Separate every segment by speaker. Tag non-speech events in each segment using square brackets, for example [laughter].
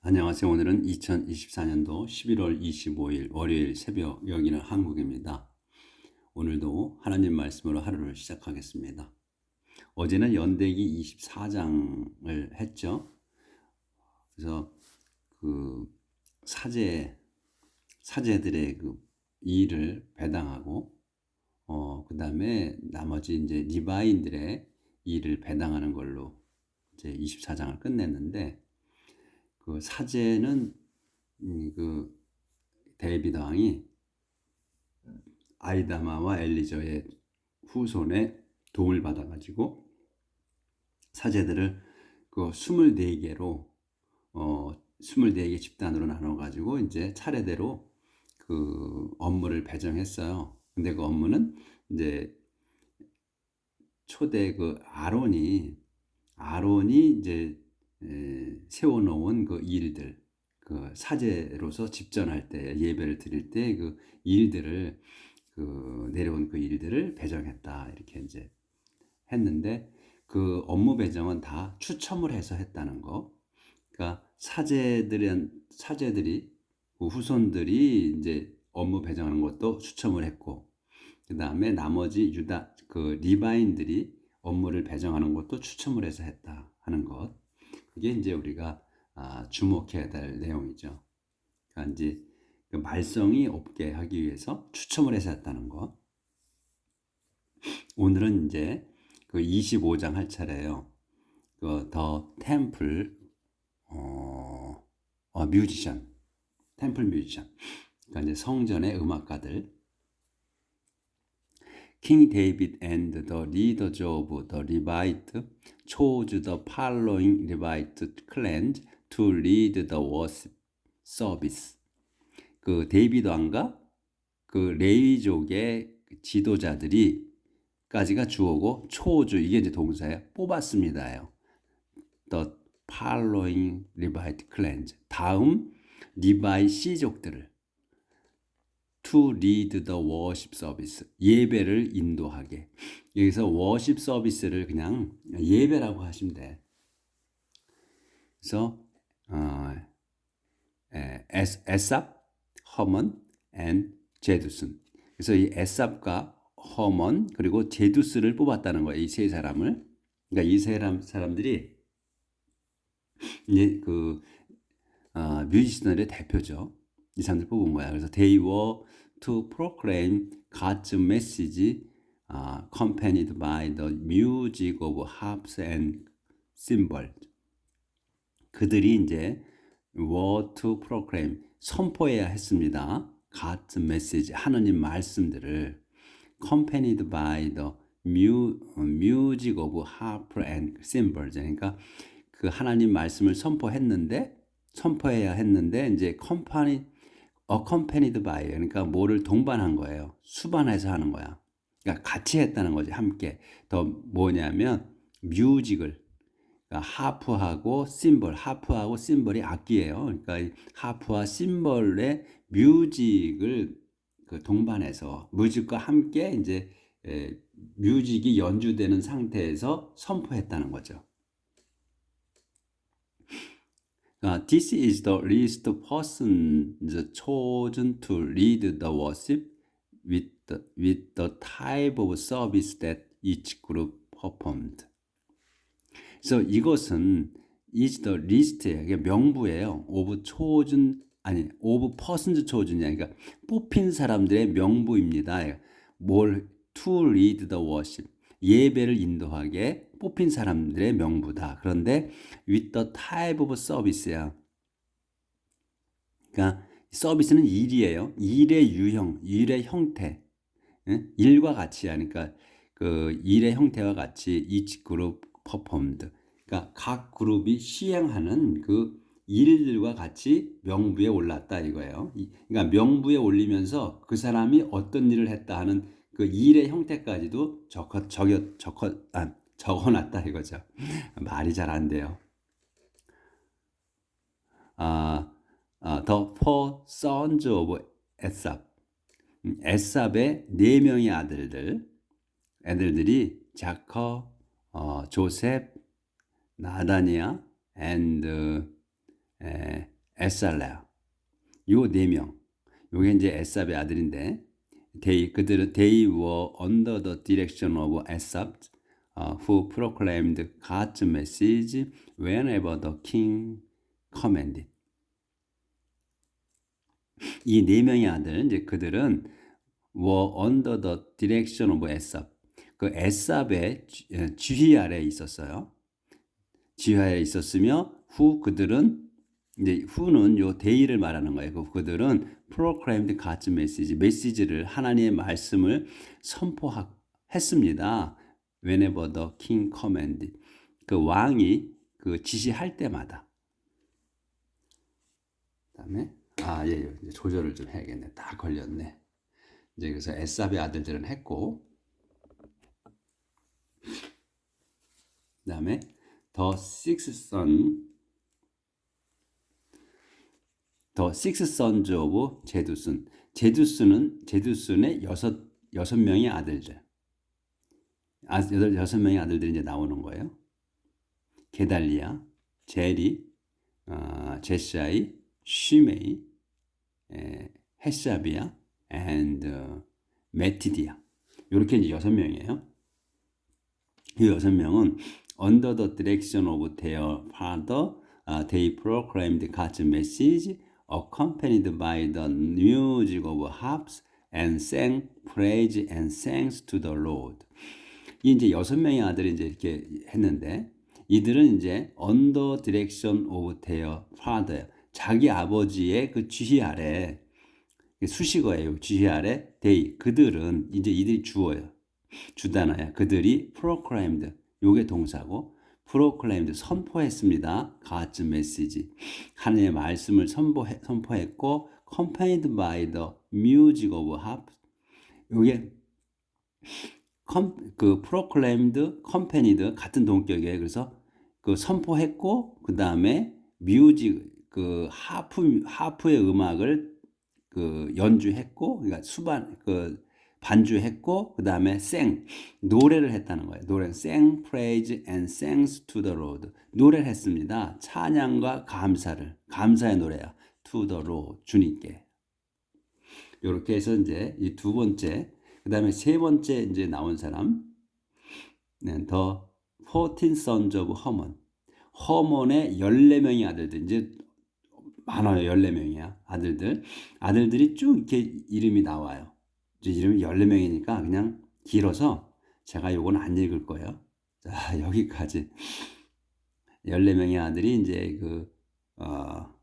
Speaker 1: 안녕하세요. 오늘은 2024년도 11월 25일 월요일 새벽 여기는 한국입니다. 오늘도 하나님 말씀으로 하루를 시작하겠습니다. 어제는 연대기 24장을 했죠. 그래서 그 사제 사제들의 그 일을 배당하고 어 그다음에 나머지 이제 리바인들의 일을 배당하는 걸로 이제 24장을 끝냈는데 그 사제는 음, 그 데이비드 왕이 아이다마와 엘리저의 후손의 도움을 받아가지고 사제들을 그 24개로 어 24개 집단으로 나눠가지고 이제 차례대로 그 업무를 배정했어요. 근데 그 업무는 이제 초대 그 아론이 아론이 이제 에, 세워놓은 그 일들, 그 사제로서 집전할 때 예배를 드릴 때 그 일들을 그 내려온 그 일들을 배정했다 이렇게 이제 했는데 그 업무 배정은 다 추첨을 해서 했다는 거. 그러니까 사제들은 사제들이 그 후손들이 이제 업무 배정하는 것도 추첨을 했고 그 다음에 나머지 유다 그 리바인들이 업무를 배정하는 것도 추첨을 해서 했다 하는 것. 그게 이제 우리가 아, 주목해야 될 내용이죠. 그러니까 이제 그 말썽이 없게 하기 위해서 추첨을 해서 했다는 것. 오늘은 이제 그 25장 할 차례예요. 그더 템플 어, 어 뮤지션, 템플 뮤지션. 그러니까 이제 성전의 음악가들. King David and the leaders of the Levite chose the following Levite clans to lead the worship service. 그 데이비드 왕과 그 레위족의 지도자들이 까지가 주어고 초주 이게 이제 동사예요. 뽑았습니다요. The following Levite clans. 다음 리바이 씨족들을 to lead the worship service. 예배를 인도하게. 여기서 worship service를 그냥 예배라고 하시면 돼. 그래서 어, 에삽, 허먼, and 제두슨. 그래서 이 에삽과 허먼 그리고 제두스를 뽑았다는 거예요. 이 세 사람을. 그러니까 이 세 사람 사람들이 이제 그 어, 뮤지션들의 대표죠. 이 사람들 뽑은 거야. 그래서 they were to proclaim God's message uh, accompanied by the music of harps and cymbals. 그들이 이제 were to proclaim 선포해야 했습니다. God's message 하나님 말씀들을 accompanied by the music of harp and cymbals. 그러니까 그 하나님 말씀을 선포했는데 선포해야 했는데 이제 컴파니 accompanied by 그러니까 뭐를 동반한 거예요. 수반해서 하는 거야. 그러니까 같이 했다는 거지 함께. 더 뭐냐면 뮤직을 그러니까 하프하고 심벌, 하프하고 심벌이 악기예요. 그러니까 하프와 심벌의 뮤직을 그 동반해서 뮤직과 함께 이제 에, 뮤직이 연주되는 상태에서 선포했다는 거죠. Uh, this is the least person chosen to lead the worship with the, with the type of service that each group performed. 그래서 이것은 is the list예요. 명부예요. of chosen 아니 of persons chosen이 그러니까 뽑힌 사람들의 명부입니다. 뭘 to lead the worship 예배를 인도하게 뽑힌 사람들의 명부다. 그런데 with the type of service야. 그러니까 서비스는 일이에요. 일의 유형, 일의 형태. 일과 같이 하니까 그 일의 형태와 같이 each group performed. 그러니까 각 그룹이 시행하는 그 일들과 같이 명부에 올랐다 이거예요. 그러니까 명부에 올리면서 그 사람이 어떤 일을 했다 하는 그 일의 형태까지도 적어 적어 적어 아, 적어놨다 이거죠. 말이 잘 안 돼요. 아, 아, the four sons of 에삽. 에삽의 네 명의 아들들, 애들들이 자커, 어, 조셉, 나다니아, and 에, 에살레아. 요 네 명. 요게 이제 에삽의 아들인데 they 그들은 they were under the direction of Esab uh, who proclaimed God's message whenever the king commanded. 이 네 명의 아들 이제 그들은 were under the direction of Esab. 그 에삽의 지휘 아래에 있었어요. 지휘 아래에 있었으며 후 그들은 이제 후는 요 데이를 말하는 거예요. 그 그들은 proclaimed God's message, 메시지를 하나님의 말씀을 선포했습니다. Whenever the king commanded. 그 왕이 그 지시할 때마다. 그다음에 아, 예, 예. 조절을 좀 해야겠네. 딱 걸렸네. 이제 그래서 에삽의 아들들은 했고 그다음에 the sixth son The six sons of 제두슨. 제두슨은 제두슨의 여섯 여섯 명의 아들들. 아, 여덟 여섯 명의 아들들이 이제 나오는 거예요. 게달리아, 제리, 어, 제사이, 쉬메이, 에, 헤사비아, and uh, 메티디아. 이렇게 이제 여섯 명이에요. 이 여섯 명은 under the direction of their father, uh, they proclaimed God's message accompanied by the music of harps and sang praise and thanks to the Lord. 이 이제 여섯 명의 아들이 이제 이렇게 했는데 이들은 이제 under direction of their father 자기 아버지의 그 지휘 아래 수식어예요. 지휘 아래 they 그들은 이제 이들이 주어요. 주단어야. 그들이 proclaimed 요게 동사고 proclaimed 선포했습니다. God's message 하나님의 말씀을 선포해, 선포했고 accompanied by 컴, 그 proclaimed, 같은 동격이에요. 그래서 그 선포했고 그 다음에 뮤직 그 하프 하프의 음악을 그 연주했고 그러니까 수반 그 반주했고 그 다음에 생 노래를 했다는 거예요. 노래 생 praise and thanks to the Lord 노래를 했습니다. 찬양과 감사를 감사의 노래야 to the Lord 주님께 이렇게 해서 이제 이 두 번째 그 다음에 세 번째 이제 나온 사람 네, 더 14 sons of Haman 허먼의 14명의 아들들 이제 많아요. 14명이야. 아들들. 아들들이 쭉 이렇게 이름이 나와요. 이제 이름이 14명이니까 그냥 길어서 제가 요건 안 읽을 거예요. 자, [laughs] 여기까지. 14명의 아들이 이제 그, 어,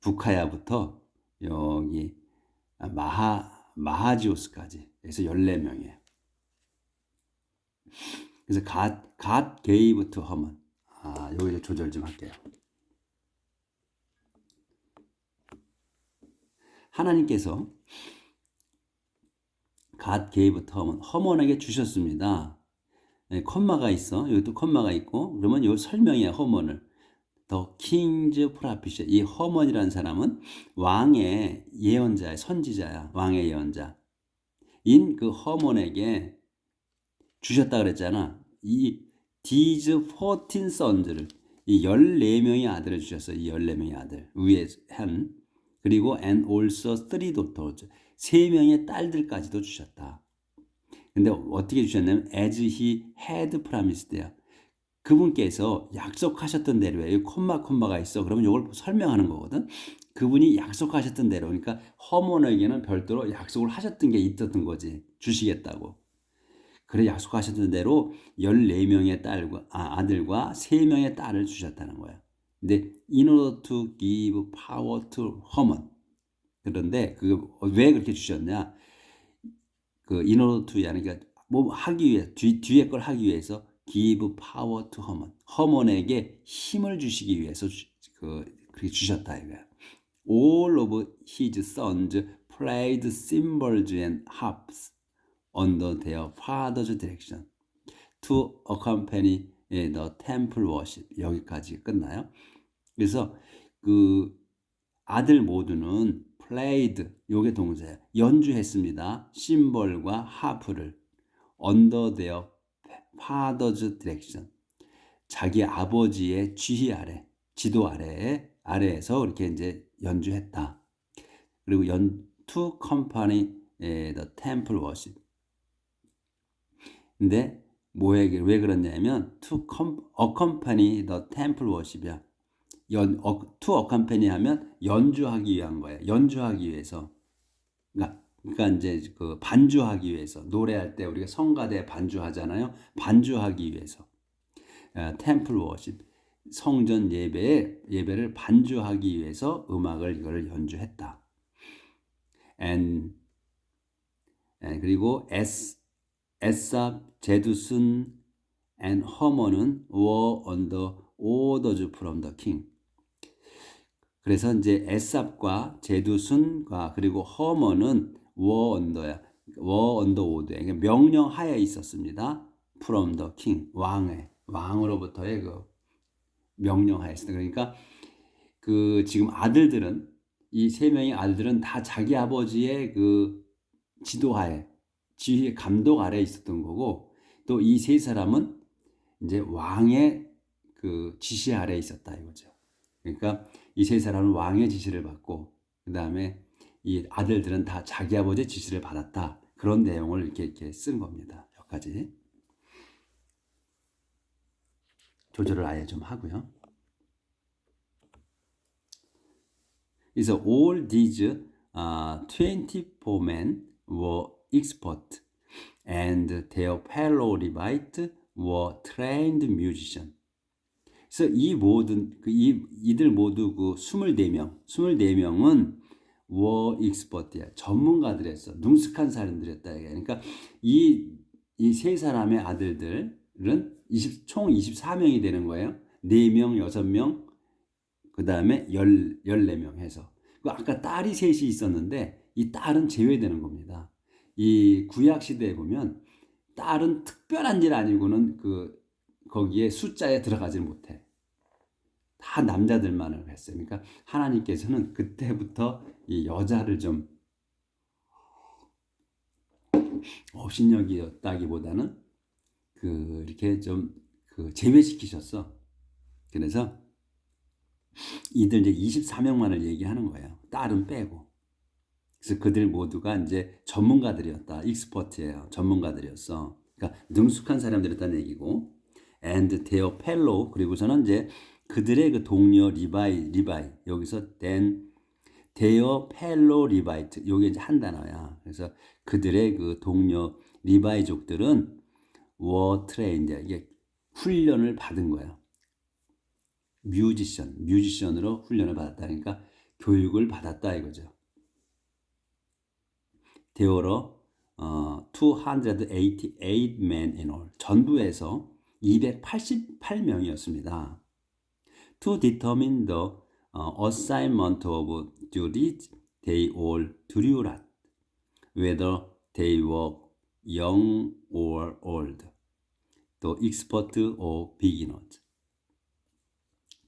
Speaker 1: 부카야부터 여기 마하, 마하지오스까지. 그래서 14명이에요. 그래서 갓, 갓 게이부터 허먼. 아, 여기서 조절 좀 할게요. 하나님께서 갓 게이부터 허먼, 허먼에게 주셨습니다. 네, 컴마가 있어. 여기도 컴마가 있고, 그러면 요 설명이야, 허먼을. 더 킹즈 프라피셔. 이 허먼이라는 사람은 왕의 예언자야, 선지자야. 왕의 예언자. 인 그 허먼에게 주셨다 그랬잖아. 이 디즈 14 선즈를 이 14명의 아들을 주셨어. 이 14명의 아들. 위에 한 그리고 and also three daughters. 세 명의 딸들까지도 주셨다. 근데 어떻게 주셨냐면 as he had promised야. 그분께서 약속하셨던 대로 여기 콤마 콤마가 있어. 그러면 이걸 설명하는 거거든. 그분이 약속하셨던 대로 그러니까 허몬에게는 별도로 약속을 하셨던 게 있었던 거지. 주시겠다고. 그래 약속하셨던 대로 14명의 딸과 아, 아들과 3명의 딸을 주셨다는 거야. 근데 in order to give power to Haman. 그런데 그 왜 그렇게 주셨냐? 그 order to 그러니까 뭐 하기 위해 뒤 뒤에 걸 하기 위해서 give power to Haman. 허먼에게 힘을 주시기 위해서 주, 그 그렇게 주셨다 이거야. All of his sons played cymbals and harps under their father's direction to accompany the temple worship. 여기까지 끝나요. 그래서 그 아들 모두는 played 요게 동사예요. 연주했습니다. 심벌과 하프를 under their father's direction. 자기 아버지의 지휘 아래, 지도 아래에 아래에서 이렇게 이제 연주했다. 그리고 연 to company 에, the temple worship. 근데 뭐에 왜 그러냐면 to com, accompany the temple worship이야. 연 어, to accompany 하면 연주하기 위한 거야. 연주하기 위해서. 그러니까 그러니까 이제 그 반주하기 위해서 노래할 때 우리가 성가대 반주하잖아요. 반주하기 위해서. 템플 워십 성전 예배에 예배를 반주하기 위해서 음악을 이거를 연주했다. and, and 그리고 에스 에삽, 제두슨 and 허먼은 were under orders from the king. 그래서 이제 에삽과 제두순과 그리고 허먼은 under야. were under order. 그러니까 명령 하에 있었습니다. from. 왕의 왕으로부터의 그 명령 하에 있습니다. 그러니까 그 지금 아들들은 이 세 명의 아들들은 다 자기 아버지의 그 지도하에 지휘 감독 아래 있었던 거고 또 이 세 사람은 이제 왕의 그 지시 아래 있었다 이거죠. 그러니까 이 세 사람은 왕의 지시를 받고 그 다음에 이 아들들은 다 자기 아버지의 지시를 받았다 그런 내용을 이렇게 이렇게 쓴 겁니다. 여기까지 조절을 아예 좀 하고요. 그래서 all these uh, 24 men were expert and their fellow Levite were trained musician. 그래서 이 모든 그 이, 이들 모두 그 24명, 24명은 were expert야. 전문가들이었어. 능숙한 사람들이었다. 그러니까 이 이 세 사람의 아들들은 20, 총 24명이 되는 거예요. 4명, 6명, 그 다음에 14명 해서. 그 아까 딸이 셋이 있었는데 이 딸은 제외되는 겁니다. 이 구약 시대에 보면 딸은 특별한 일 아니고는 그 거기에 숫자에 들어가지 못해. 다 남자들만을 했어요. 그러니까 하나님께서는 그때부터 이 여자를 좀 업신여기였다기보다는 그 이렇게 좀 그 제외시키셨어. 그래서 이들 이제 24명만을 얘기하는 거예요. 딸은 빼고. 그래서 그들 모두가 이제 전문가들이었다. 익스퍼트예요. 전문가들이었어. 그러니까 능숙한 사람들이었다는 얘기고. And their fellow 그리고서는 이제 그들의 그 동료 리바이 리바이 여기서 then their fellow 리바이트 요게 이제 한 단어야. 그래서 그들의 그 동료 리바이족들은 were trained 이게 훈련을 받은 거야. 뮤지션, 뮤지션으로 훈련을 받았다. 그러니까 교육을 받았다 이거죠. 대어로 어, 288 men in all. 전부에서 288명이었습니다. To determine the uh, assignment of duties, they all drew lot, whether they were young or old, the expert or beginners.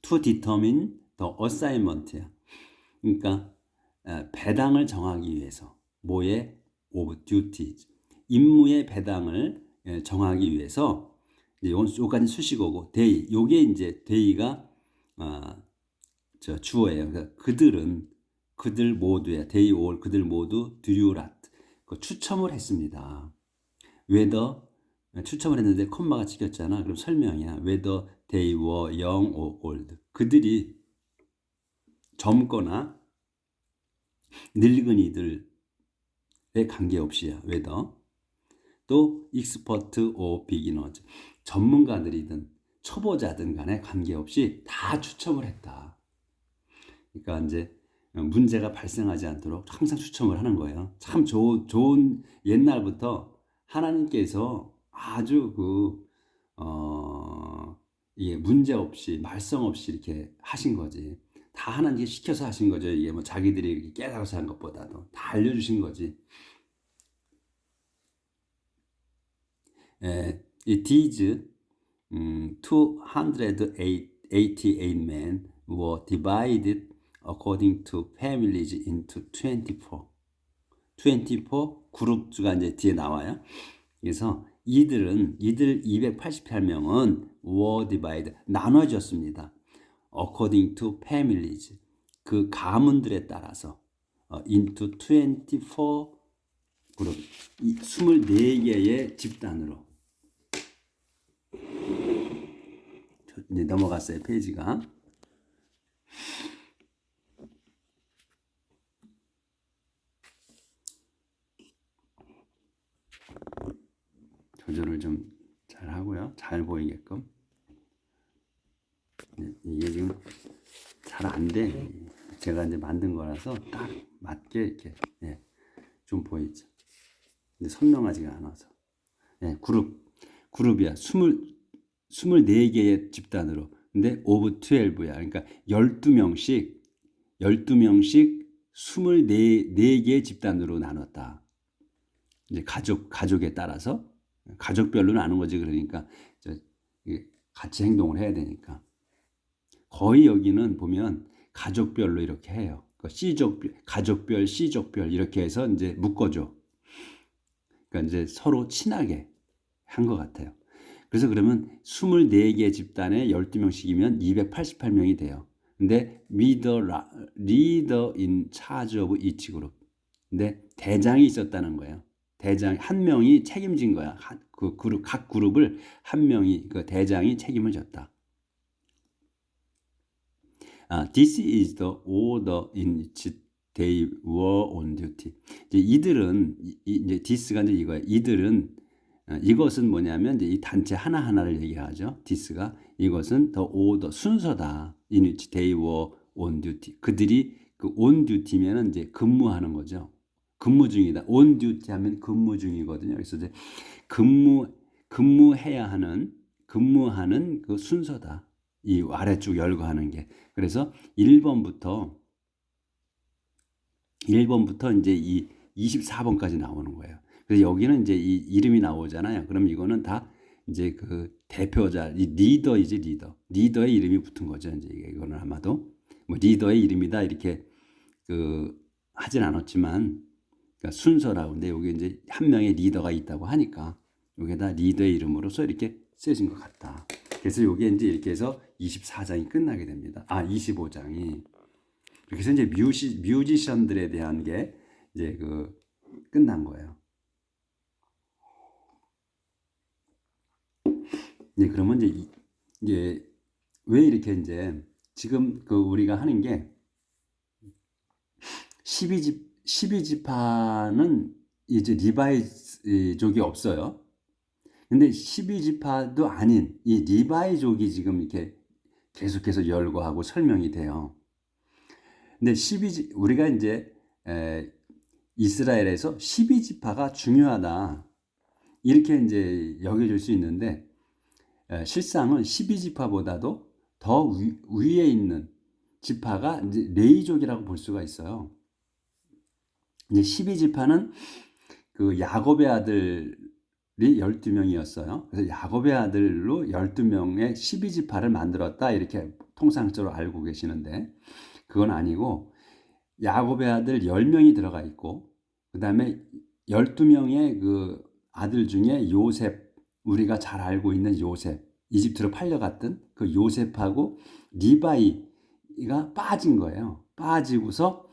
Speaker 1: To determine the assignment야. 그러니까 어, 배당을 정하기 위해서 뭐의 of duties 임무의 배당을 예, 정하기 위해서 요까지 수식어고 데이 요게 이제 데이가 어, 저 주어예요. 그러니까 그들은 그들 모두야 데이 올 그들 모두 드류랏 그 추첨을 했습니다. whether 추첨을 했는데 콤마가 찍혔잖아. 그럼 설명이야. they were young or old 그들이 젊거나 늙은이들에 관계없이야. whether 또 expert or beginners 전문가들이든 초보자든 간에 관계없이 다 추첨을 했다. 그러니까 이제 문제가 발생하지 않도록 항상 추첨을 하는 거예요. 참 좋은, 좋은 옛날부터 하나님께서 아주 그, 어, 이게 문제 없이, 말썽 없이 이렇게 하신 거지. 다 하나님께 시켜서 하신 거죠. 이게 뭐 자기들이 깨달아서 한 것보다도 다 알려주신 거지. 에, 이 these 음, 288 men were divided according to families into 24. 24 그룹주가 이제 뒤에 나와요. 그래서 이들은 이들 288명은 were divided 나눠졌습니다. according to families 그 가문들에 따라서 어, into 24 그룹 24개의 집단으로 이제 넘어갔어요 페이지가 조절을 좀 잘 하고요 잘 보이게끔 네, 이게 지금 잘 안 돼. 제가 이제 만든 거라서 딱 맞게 이렇게 예, 좀 보이죠. 근데 선명하지가 않아서. 예, 그룹 그룹이야. 스물네 개의 집단으로. 근데 오브 트웰브야. 그러니까 열두 명씩 열두 명씩 스물네 네 개의 집단으로 나눴다. 이제 가족 가족에 따라서 가족별로 나눈 거지 그러니까 같이 행동을 해야 되니까. 거의 여기는 보면 가족별로 이렇게 해요. 그 C족, 가족별, C족별 이렇게 해서 이제 묶어줘. 그러니까 이제 서로 친하게 한 것 같아요. 그래서 그러면 24개 집단에 12명씩이면 288명이 돼요. 근데 리더, 리더 인 차지 오브 이치 그룹. 근데 대장이 있었다는 거예요. 대장, 한 명이 책임진 거야. 그 그룹, 각 그룹을 한 명이, 그 대장이 책임을 졌다. 아, this is the order in which they were on duty. 이제 이들은 이, 이제 this가 이제 이거예요. 이들은 어, 이것은 뭐냐면 이 단체 하나 하나를 얘기하죠. this가 이것은 the order 순서다. they were on duty. 그들이 그 on duty면은 이제 근무하는 거죠. 근무 중이다. on duty 하면 근무 중이거든요. 그래서 이제 근무 근무해야 하는 근무하는 그 순서다. 이 아래쪽 열거하는 게. 그래서 1번부터 1번부터 이제 이 24번까지 나오는 거예요. 그래서 여기는 이제 이 이름이 나오잖아요. 그럼 이거는 다 이제 그 대표자, 이 리더이지 리더. 리더의 이름이 붙은 거죠. 이제 이거는 아마도 뭐 리더의 이름이다 이렇게 그 하진 않았지만 그러니까 순서라고 근데 여기 이제 한 명의 리더가 있다고 하니까 여기다 리더의 이름으로서 이렇게 쓰여진 것 같다. 그래서 요게 이제 이렇게 해서 24장이 끝나게 됩니다. 아, 25장이. 그렇게 해서 이제 뮤지, 뮤지션들에 대한 게 이제 그 끝난 거예요. 네, 그러면 이제 이게 왜 이렇게 이제 지금 그 우리가 하는 게 12집 12지파는 이제 리바이족이 없어요. 근데 12지파도 아닌 이 리바이족이 지금 이렇게 계속해서 열거하고 설명이 돼요. 근데 12지 우리가 이제 에, 이스라엘에서 12지파가 중요하다. 이렇게 이제 여겨질 수 있는데 에, 실상은 12지파보다도 더 위, 위에 있는 지파가 레이족이라고 볼 수가 있어요. 이제 12지파는 그 야곱의 아들 12명이었어요. 그래서 야곱의 아들로 12명의 12지파를 만들었다. 이렇게 통상적으로 알고 계시는데, 그건 아니고, 야곱의 아들 10명이 들어가 있고, 그 다음에 12명의 그 아들 중에 요셉, 우리가 잘 알고 있는 요셉, 이집트로 팔려갔던 그 요셉하고 리바이가 빠진 거예요. 빠지고서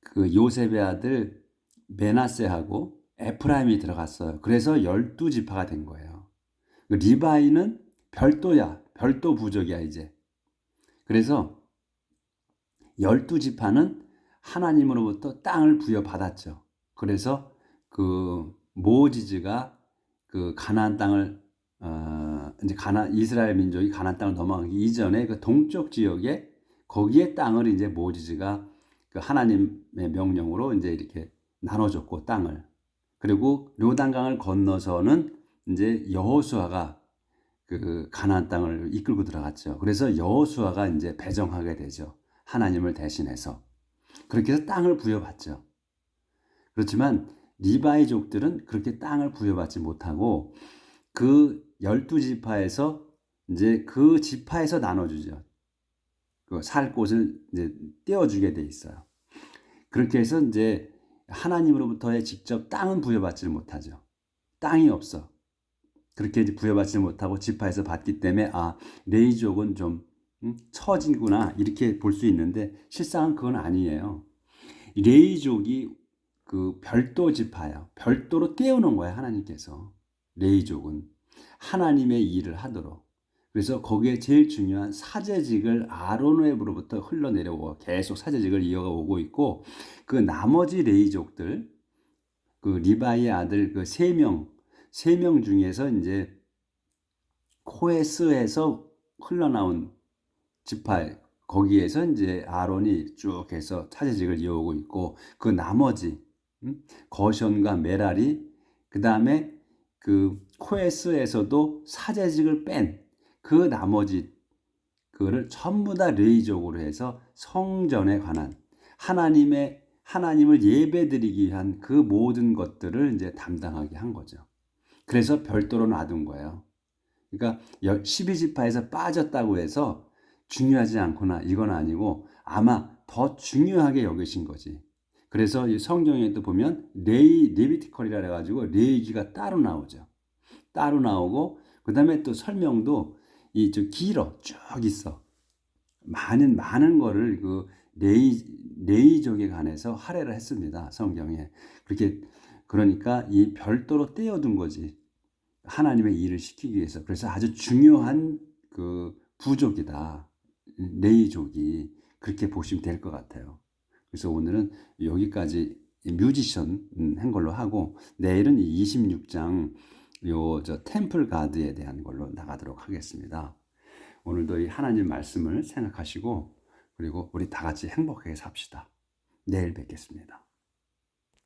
Speaker 1: 그 요셉의 아들 메나세하고 에프라임이 들어갔어요. 그래서 열두 지파가 된 거예요. 그 리바이는 별도야. 별도 부족이야, 이제. 그래서 열두 지파는 하나님으로부터 땅을 부여받았죠. 그래서 그 모지즈가 그 가나안 땅을 어 이제 가나 이스라엘 민족이 가나안 땅을 넘어가기 이전에 그 동쪽 지역에 거기에 땅을 이제 모지즈가 그 하나님의 명령으로 이제 이렇게 나눠줬고 땅을 그리고 요단강을 건너서는 이제 여호수아가 그 가나안 땅을 이끌고 들어갔죠. 그래서 여호수아가 이제 배정하게 되죠. 하나님을 대신해서 그렇게 해서 땅을 부여받죠. 그렇지만 리바이족들은 그렇게 땅을 부여받지 못하고 그 열두 지파에서 이제 그 지파에서 나눠주죠. 그 살 곳을 이제 떼어주게 돼 있어요. 그렇게 해서 이제 하나님으로부터의 직접 땅은 부여받지를 못하죠. 땅이 없어. 그렇게 부여받지 못하고 지파에서 받기 때문에 아 레이족은 좀 음, 처지구나 이렇게 볼 수 있는데 실상은 그건 아니에요. 레이족이 그 별도 지파예요. 별도로 떼어놓은 거예요 하나님께서 레이족은 하나님의 일을 하도록. 그래서 거기에 제일 중요한 사제직을 아론의部로부터 흘러내려오고 계속 사제직을 이어가 오고 있고 그 나머지 레이족들 그 리바이의 아들 그 세 명 세 명 중에서 이제 코에스에서 흘러나온 지파 거기에서 이제 아론이 쭉 해서 사제직을 이어오고 있고 그 나머지 음? 거션과 메랄이 그 다음에 그 코에스에서도 사제직을 뺀 그 나머지 그거를 전부 다 레이족으로 해서 성전에 관한 하나님의 하나님을 예배드리기 위한 그 모든 것들을 이제 담당하게 한 거죠. 그래서 별도로 놔둔 거예요. 그러니까 12지파에서 빠졌다고 해서 중요하지 않구나 이건 아니고 아마 더 중요하게 여기신 거지. 그래서 이 성경에 또 보면 레이 레비티컬이라 해가지고 레이기가 따로 나오죠. 따로 나오고 그 다음에 또 설명도 이 좀 길어 쭉 있어. 많은 많은 거를 그 레이 레이족에 관해서 할애를 했습니다 성경에 그렇게 그러니까 이 별도로 떼어둔 거지 하나님의 일을 시키기 위해서 그래서 아주 중요한 그 부족이다 레이족이 그렇게 보시면 될 것 같아요. 그래서 오늘은 여기까지 뮤지션 한 걸로 하고 내일은 26장 요 저 템플 가드에 대한 걸로 나가도록 하겠습니다. 오늘도 이 하나님 말씀을 생각하시고 그리고 우리 다 같이 행복하게 삽시다. 내일 뵙겠습니다.